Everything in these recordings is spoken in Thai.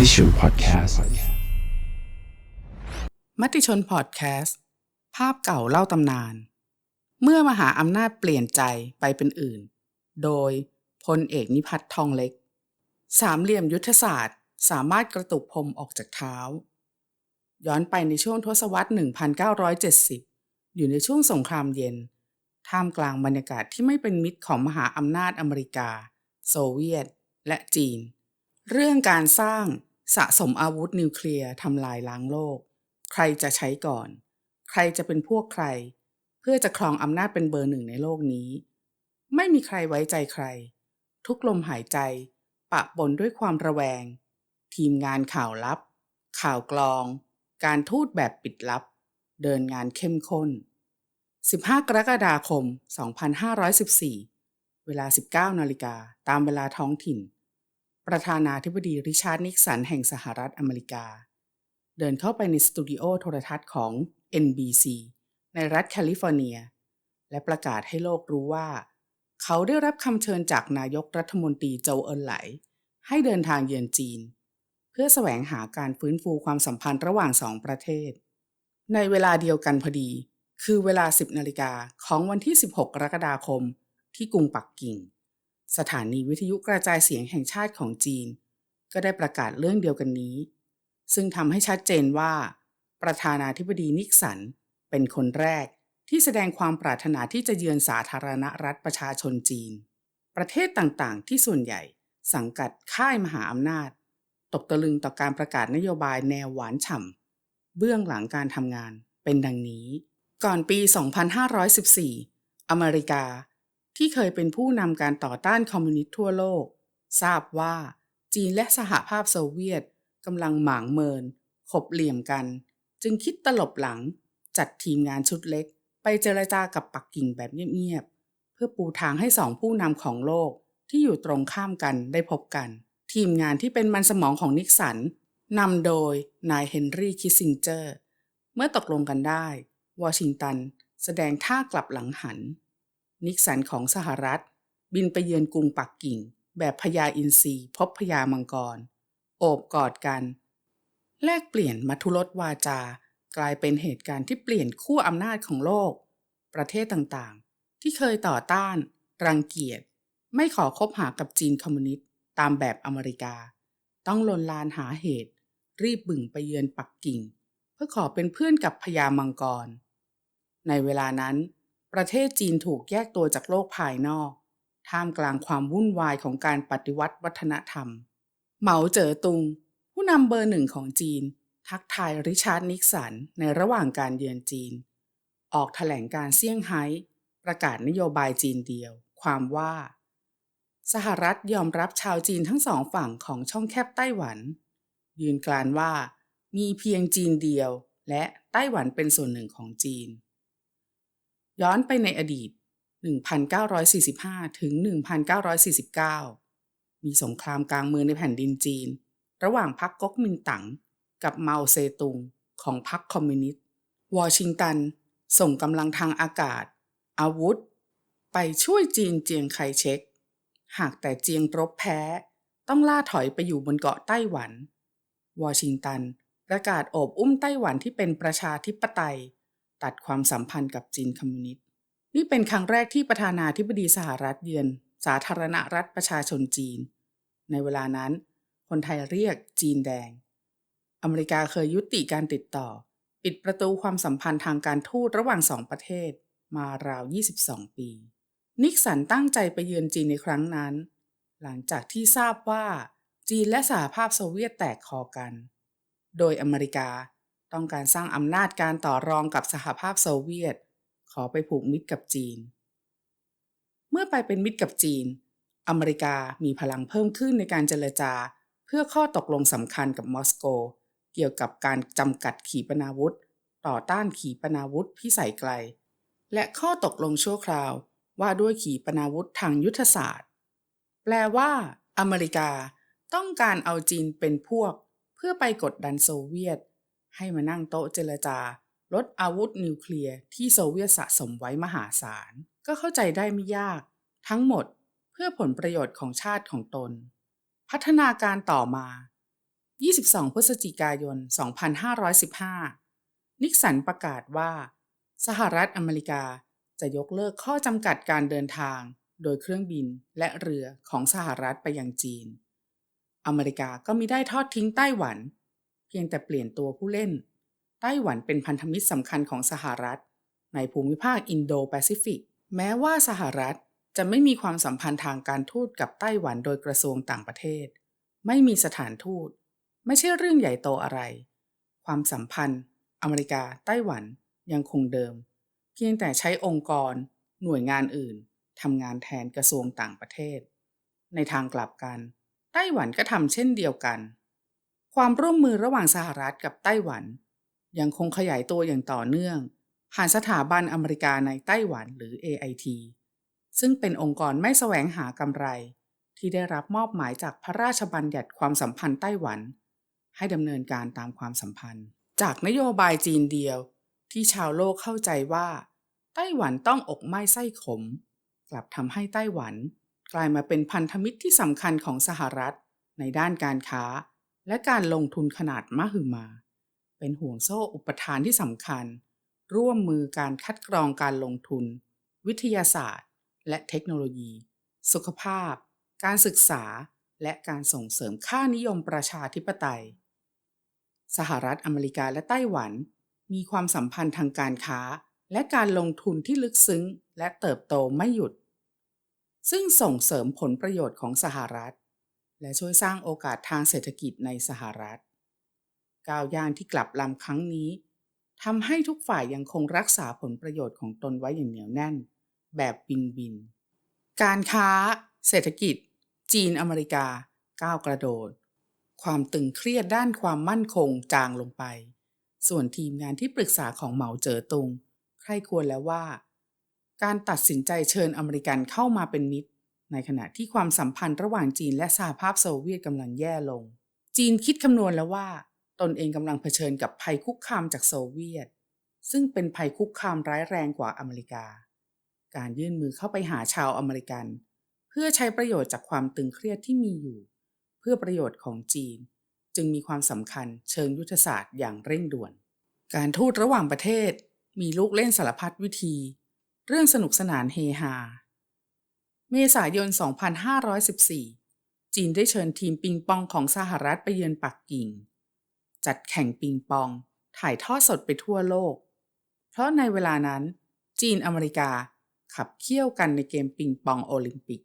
มติชนพอดแคสต์มติชนพอดแคสต์ภาพเก่าเล่าตำนาน เมื่อมหาอำนาจเปลี่ยนใจไปเป็นอื่น โดยพลเอกนิพัฒน์ทองเล็ก สามเหลี่ยมยุทธศาสตร์ สามารถกระตุกพรมออกจากเท้า ย้อนไปในช่วงทศวรรษ 1970 อยู่ในช่วงสงครามเย็น ท่ามกลางบรรยากาศที่ไม่เป็นมิตรของมหาอำนาจอเมริกา โซเวียต และจีนเรื่องการสร้าง สะสมอาวุธนิวเคลียร์ทำลายล้างโลก ใครจะใช้ก่อน ใครจะเป็นพวกใคร เพื่อจะครองอำนาจเป็นเบอร์หนึ่งในโลกนี้ ไม่มีใครไว้ใจใคร ทุกลมหายใจ ปะปนด้วยความระแวง ทีมงานข่าวลับ ข่าวกลอง การทูตแบบปิดลับ เดินงานเข้มข้น 15 กรกฎาคม 2514 เวลา 19นาฬิกาตามเวลาท้องถิ่น ประธานาธิบดีริชาร์ดนิกสันแห่งสหรัฐอเมริกา เดินเข้าไปในสตูดิโอโทรทัศน์ของ NBC ในรัฐแคลิฟอร์เนีย และประกาศให้โลกรู้ว่า เขาได้รับคำเชิญจากนายกรัฐมนตรีโจเอินไหล ให้เดินทางเยือนจีน เพื่อแสวงหาการฟื้นฟูความสัมพันธ์ระหว่างสองประเทศ ในเวลาเดียวกันพอดี คือเวลา 10นาฬิกาของวันที่ 16 กรกฎาคม ที่กรุงปักกิ่ง สถานีวิทยุกระจายเสียงแห่งชาติของจีน ก็ได้ประกาศเรื่องเดียวกันนี้ ซึ่งทำให้ชัดเจนว่า ประธานาธิบดีนิกสัน เป็นคนแรกที่แสดงความปรารถนาที่จะเยือนสาธารณรัฐประชาชนจีน ประเทศต่างๆ ที่ส่วนใหญ่สังกัดค่ายมหาอำนาจ ตกตะลึงต่อการประกาศนโยบายแนวหวานฉ่ำเบื้องหลังการทำงานเป็นดังนี้ ก่อนปี 2514 อเมริกา ที่เคยเป็นผู้นำการต่อต้านคอมมิวนิสต์ทั่วโลก ทราบว่าจีนและสหภาพโซเวียตกำลังหมางเมิน ขบเหลี่ยมกัน จึงคิดตลบหลัง จัดทีมงานชุดเล็ก ไปเจรจากับปักกิ่งแบบเงียบๆ เพื่อปูทางให้สองผู้นำของโลกที่อยู่ตรงข้ามกันได้พบกัน ทีมงานที่เป็นมันสมองของนิกสันนำโดยนายเฮนรี่คิสซิงเจอร์ เมื่อตกลงกันได้ วอชิงตัน แสดงท่ากลับหลังหัน นิกสันของสหรัฐ บินไปเยือนกรุงปักกิ่ง แบบพญาอินทรีพบพญามังกร โอบกอดกัน แลกเปลี่ยนมัทุรสวาจา กลายเป็นเหตุการณ์ที่เปลี่ยนขั้วอำนาจของโลก ประเทศต่างๆ ที่เคยต่อต้าน รังเกียจ ไม่ขอคบหากับจีนคอมมิวนิสต์ตามแบบอเมริกา ต้องลนลานหาเหตุ รีบบึ่งไปเยือนปักกิ่ง เพื่อขอเป็นเพื่อนกับพญามังกร ในเวลานั้น ประเทศจีนถูกแยกตัวจากโลกภายนอก ท่ามกลางความวุ่นวายของการปฏิวัติวัฒนธรรม เหมาเจ๋อตุง ผู้นำเบอร์หนึ่งของจีน ทักทายริชาร์ดนิกสันในระหว่างการเยือนจีน ออกแถลงการเซี่ยงไฮ้ประกาศนโยบายจีนเดียว ความว่า สหรัฐยอมรับชาวจีนทั้งสองฝั่งของช่องแคบไต้หวัน ยืนกรานว่า มีเพียงจีนเดียว และไต้หวันเป็นส่วนหนึ่งของจีน ย้อนไปในอดีต 1945 ถึง 1949 มีสงครามกลางเมืองในแผ่นดินจีน ระหว่างพรรคก๊กมินตั๋งกับเมาเซตุงของพรรคคอมมิวนิสต์วอชิงตัน ส่งกำลังทางอากาศ อาวุธ ไปช่วยจีนเจียงไคเชกหากแต่เจียงรบแพ้ ต้องล่าถอยไปอยู่บนเกาะไต้หวัน วอชิงตัน ประกาศโอบอุ้มไต้หวันที่เป็นประชาธิปไตย ตัดความสัมพันธ์กับจีนคอมมิวนิสต์นี่เป็นครั้งแรกที่ประธานาธิบดีสหรัฐเยือน สาธารณรัฐประชาชนจีน ในเวลานั้น คนไทยเรียกจีนแดง อเมริกาเคยยุติการติดต่อ ปิดประตูความสัมพันธ์ทางการทูตระหว่างสองประเทศ มาราว 22 ปี นิกสันตั้งใจไปเยือนจีนในครั้งนั้น หลังจากที่ทราบว่าจีนและสหภาพโซเวียตแตกคอกัน โดยอเมริกา ต้องการสร้างอำนาจการต่อรองกับสหภาพโซเวียต ขอไปผูกมิตรกับจีน เมื่อไปเป็นมิตรกับจีน อเมริกามีพลังเพิ่มขึ้นในการเจรจา เพื่อข้อตกลงสำคัญกับมอสโก เกี่ยวกับการจำกัดขีปนาวุธ ต่อต้านขีปนาวุธพิสัยไกล และข้อตกลงชั่วคราวว่าด้วยขีปนาวุธทางยุทธศาสตร์ แปลว่าอเมริกาต้องการเอาจีนเป็นพวก เพื่อไปกดดันโซเวียต ให้มานั่งโต๊ะเจรจาลดอาวุธนิวเคลียร์ที่โซเวียตสะสมไว้มหาศาล ก็เข้าใจได้ไม่ยาก ทั้งหมดเพื่อผลประโยชน์ของชาติของตน พัฒนาการต่อมา 22 พฤศจิกายน 2515 นิกสันประกาศว่า สหรัฐอเมริกาจะยกเลิกข้อจำกัดการเดินทาง โดยเครื่องบินและเรือของสหรัฐไปยังจีน อเมริกาก็มิได้ทอดทิ้งไต้หวัน เพียงแต่เปลี่ยนตัวผู้เล่น ไต้หวันเป็นพันธมิตรสำคัญของสหรัฐ ในภูมิภาคอินโดแปซิฟิก แม้ว่าสหรัฐจะไม่มีความสัมพันธ์ทางการทูตกับไต้หวันโดยกระทรวงต่างประเทศ ไม่มีสถานทูต ไม่ใช่เรื่องใหญ่โตอะไร ความสัมพันธ์ อเมริกา ไต้หวันยังคงเดิม เพียงแต่ใช้องค์กร หน่วยงานอื่นทำงานแทนกระทรวงต่างประเทศ ในทางกลับกัน ไต้หวันก็ทำเช่นเดียวกัน ความร่วมมือระหว่างสหรัฐกับไต้หวัน ยังคงขยายตัวอย่างต่อเนื่อง ผ่านสถาบันอเมริกาในไต้หวันหรือ AIT ซึ่งเป็นองค์กรไม่แสวงหากำไร ที่ได้รับมอบหมายจากพระราชบัญญัติความสัมพันธ์ไต้หวัน ให้ดำเนินการตามความสัมพันธ์ จากนโยบายจีนเดียว ที่ชาวโลกเข้าใจว่า ไต้หวันต้องอกไม้ไส้ขม กลับทำให้ไต้หวัน กลายมาเป็นพันธมิตรที่สำคัญของสหรัฐ ในด้านการค้า และการลงทุนขนาดมหึมา เป็นห่วงโซ่อุปทานที่สำคัญ ร่วมมือการคัดกรองการลงทุน วิทยาศาสตร์ และเทคโนโลยี สุขภาพ การศึกษา และการส่งเสริมค่านิยมประชาธิปไตย สหรัฐอเมริกาและไต้หวัน มีความสัมพันธ์ทางการค้า และการลงทุนที่ลึกซึ้ง และเติบโตไม่หยุด ซึ่งส่งเสริมผลประโยชน์ของสหรัฐ และช่วยสร้างโอกาสทางเศรษฐกิจในสหรัฐ ก้าวย่างที่กลับลำครั้งนี้ทำให้ทุกฝ่ายยังคงรักษาผลประโยชน์ของตนไว้อย่างเหนียวแน่น แบบบินบิน การค้า เศรษฐกิจ จีนอเมริกา ก้าวกระโดด ความตึงเครียดด้านความมั่นคงจางลงไป ส่วนทีมงานที่ปรึกษาของเหมาเจ๋อตุง ใครควรแล้วว่า การตัดสินใจเชิญอเมริกันเข้ามาเป็นมิตร ในขณะที่ความสัมพันธ์ระหว่างจีนและสหภาพโซเวียตกำลังแย่ลง จีนคิดคำนวณแล้วว่า ตนเองกำลังเผชิญกับภัยคุกคามจากโซเวียต ซึ่งเป็นภัยคุกคามร้ายแรงกว่าอเมริกา การยื่นมือเข้าไปหาชาวอเมริกัน เพื่อใช้ประโยชน์จากความตึงเครียดที่มีอยู่ เพื่อประโยชน์ของจีน จึงมีความสำคัญเชิงยุทธศาสตร์อย่างเร่งด่วน การทูตระหว่างประเทศมีลูกเล่นสารพัดวิธี เรื่องสนุกสนานเฮฮา เมษายน 2514 จีนได้เชิญทีมปิงปองของสหรัฐไปเยือนปักกิ่ง จัดแข่งปิงปอง ถ่ายทอดสดไปทั่วโลก เพราะในเวลานั้น จีนอเมริกาขับเคี่ยวกันในเกมปิงปองโอลิมปิก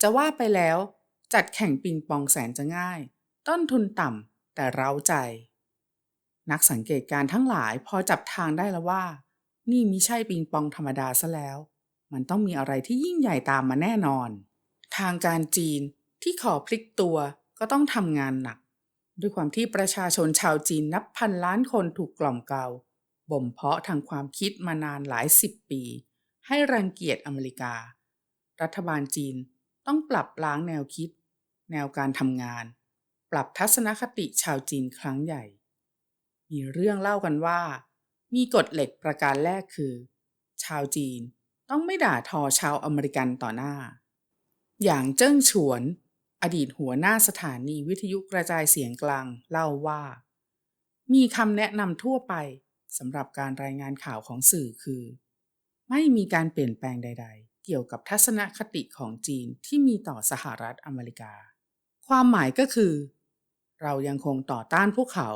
จะว่าไปแล้ว จัดแข่งปิงปองแสนจะง่าย ต้นทุนต่ำแต่เร้าใจ นักสังเกตการทั้งหลายพอจับทางได้แล้วว่า นี่มิใช่ปิงปองธรรมดาซะแล้ว มันต้องมีอะไรที่ยิ่งใหญ่ตามมาแน่นอน ทางการจีนที่ขอพลิกตัวก็ต้องทำงานหนัก ด้วยความที่ประชาชนชาวจีนนับพันล้านคนถูกกล่อมเกลาบ่มเพาะทางความคิดมานานหลายสิบปี ให้รังเกียจอเมริกา รัฐบาลจีนต้องปรับล้างแนวคิด แนวการทำงาน ปรับทัศนคติชาวจีนครั้งใหญ่ มีเรื่องเล่ากันว่า มีกฎเหล็กประการแรกคือ ชาวจีน ต้องไม่ด่าทอชาวอเมริกันต่อหน้า อย่างเจิ้งฉวน อดีตหัวหน้าสถานีวิทยุกระจายเสียงกลางเล่าว่า มีคำแนะนำทั่วไปสำหรับการรายงานข่าวของสื่อคือ ไม่มีการเปลี่ยนแปลงใด ๆ เกี่ยวกับทัศนคติของจีนที่มีต่อสหรัฐอเมริกา ความหมายก็คือ เรายังคงต่อต้านพวกเขา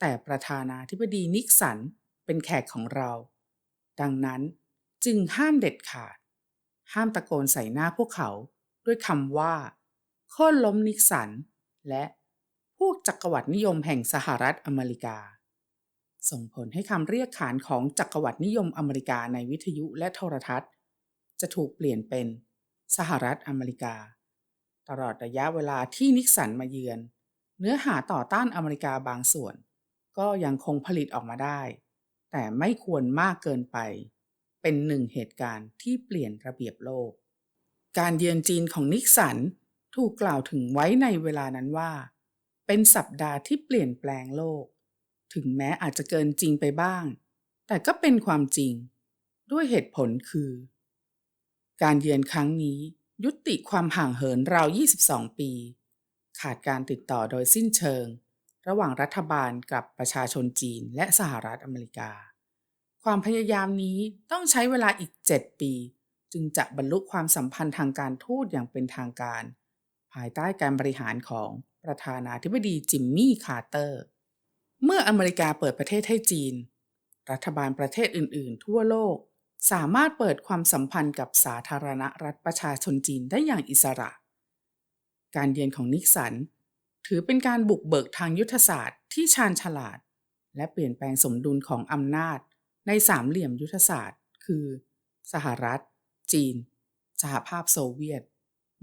แต่ประธานาธิบดีนิกสันเป็นแขกของเรา ดังนั้น จึงห้ามเด็ดขาด ห้ามตะโกนใส่หน้าพวกเขาด้วยคำว่าโค่นล้มนิกสัน และพวกจักรวรรดินิยมแห่งสหรัฐอเมริกา ส่งผลให้คำเรียกขานของจักรวรรดินิยมอเมริกาในวิทยุและโทรทัศน์ จะถูกเปลี่ยนเป็นสหรัฐอเมริกา ตลอดระยะเวลาที่นิกสันมาเยือน เนื้อหาต่อต้านอเมริกาบางส่วน ก็ยังคงผลิตออกมาได้ แต่ไม่ควรมากเกินไป เป็นหนึ่งเหตุการณ์ที่เปลี่ยนระเบียบโลก การเยือนจีนของนิกสันถูกกล่าวถึงไว้ในเวลานั้นว่า เป็นสัปดาห์ที่เปลี่ยนแปลงโลก ถึงแม้อาจจะเกินจริงไปบ้าง แต่ก็เป็นความจริง ด้วยเหตุผลคือ การเยือนครั้งนี้ยุติความห่างเหินราว 22 ปี ขาดการติดต่อโดยสิ้นเชิง ระหว่างรัฐบาลกับประชาชนจีนและสหรัฐอเมริกา ความพยายามนี้ต้องใช้เวลาอีก 7 ปี จึงจะบรรลุความสัมพันธ์ทางการทูตอย่างเป็นทางการ ภายใต้การบริหารของประธานาธิบดีจิมมี่คาร์เตอร์ เมื่ออเมริกาเปิดประเทศให้จีน รัฐบาลประเทศอื่น ๆ ทั่วโลก สามารถเปิดความสัมพันธ์กับสาธารณรัฐประชาชนจีนได้อย่างอิสระ การเยือนของนิกสัน ถือเป็นการบุกเบิกทางยุทธศาสตร์ที่ชาญฉลาด และเปลี่ยนแปลงสมดุลของอำนาจ ในสามเหลี่ยมยุทธศาสตร์ คือ สหรัฐ จีน สหภาพโซเวียต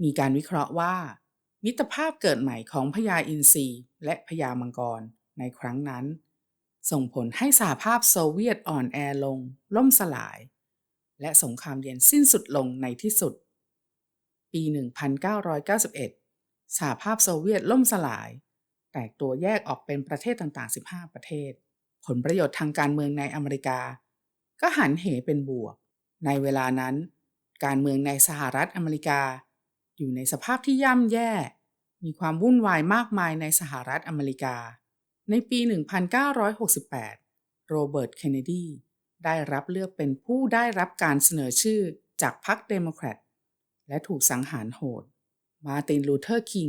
มีการวิเคราะห์ว่า มิตรภาพเกิดใหม่ของพญาอินทรีและพญามังกรในครั้งนั้น ส่งผลให้สหภาพโซเวียตอ่อนแอลง ล่มสลาย และสงครามเย็นสิ้นสุดลงในที่สุด ปี 1991 สหภาพโซเวียตล่มสลาย แตกตัวแยกออกเป็นประเทศต่างๆ 15 ประเทศ ผลประโยชน์ทางการเมืองในอเมริกา ก็หันเหเป็นบวก ในเวลานั้น การเมืองในสหรัฐอเมริกา อยู่ในสภาพที่ย่ำแย่ มีความวุ่นวายมากมายในสหรัฐอเมริกา ในปี 1968 โรเบิร์ต เคนเนดี ได้รับเลือกเป็นผู้ได้รับการเสนอชื่อจากพรรคเดโมแครตและถูกสังหารโหด มาตินลูเทอร์ คิง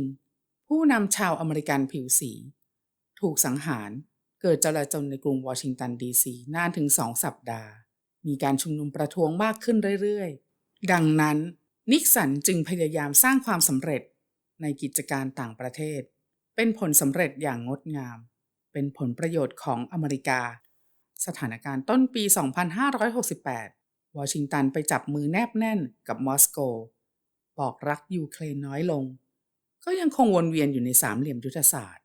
ผู้นำชาวอเมริกันผิวสี ถูกสังหาร เกิดจลาจลในกรุงวอชิงตันดีซีนานถึงสองสัปดาห์ มีการชุมนุมประท้วงมากขึ้นเรื่อยๆ ดังนั้น นิกสันจึงพยายามสร้างความสำเร็จในกิจการต่างประเทศ เป็นผลสำเร็จอย่างงดงาม เป็นผลประโยชน์ของอเมริกา สถานการณ์ต้นปี 2568 วอชิงตันไปจับมือแนบแน่นกับมอสโก บอกรักยูเครนน้อยลง ก็ยังคงวนเวียนอยู่ในสามเหลี่ยมยุทธศาสตร์